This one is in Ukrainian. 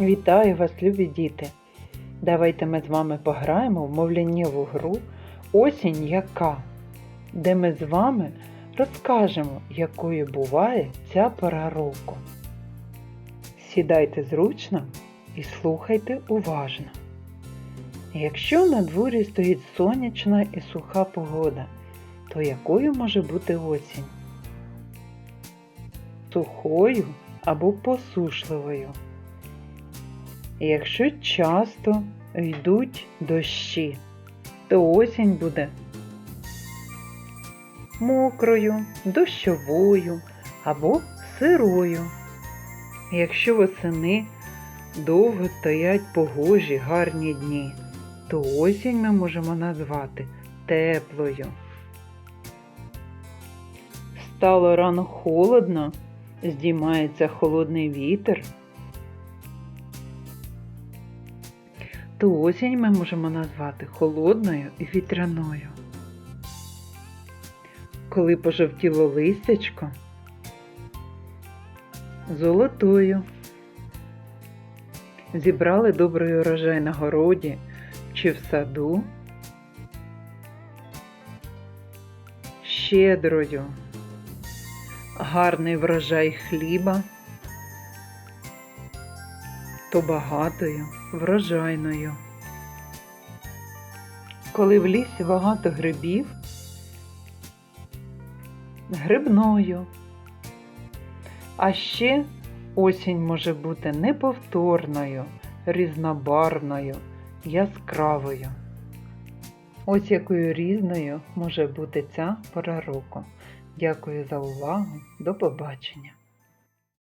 Вітаю вас, любі діти! Давайте ми з вами пограємо в мовляннєву гру Осінь яка, де ми з вами розкажемо, якою буває ця пора року. Сідайте зручно і слухайте уважно. Якщо на дворі стоїть сонячна і суха погода, то якою може бути осінь? Сухою або посушливою. Якщо часто йдуть дощі, то осінь буде мокрою, дощовою або сирою. Якщо восени довго стоять погожі гарні дні, то осінь ми можемо назвати теплою. Стало рано холодно, здіймається холодний вітер. То осінь ми можемо назвати холодною і вітряною. Коли пожовтіло листячко, золотою. Зібрали добрий урожай на городі чи в саду, щедрою, гарний врожай хліба, то багатою, врожайною. Коли в лісі багато грибів, грибною. А ще осінь може бути неповторною, різнобарвною, яскравою. Ось якою різною може бути ця пора року. Дякую за увагу. До побачення!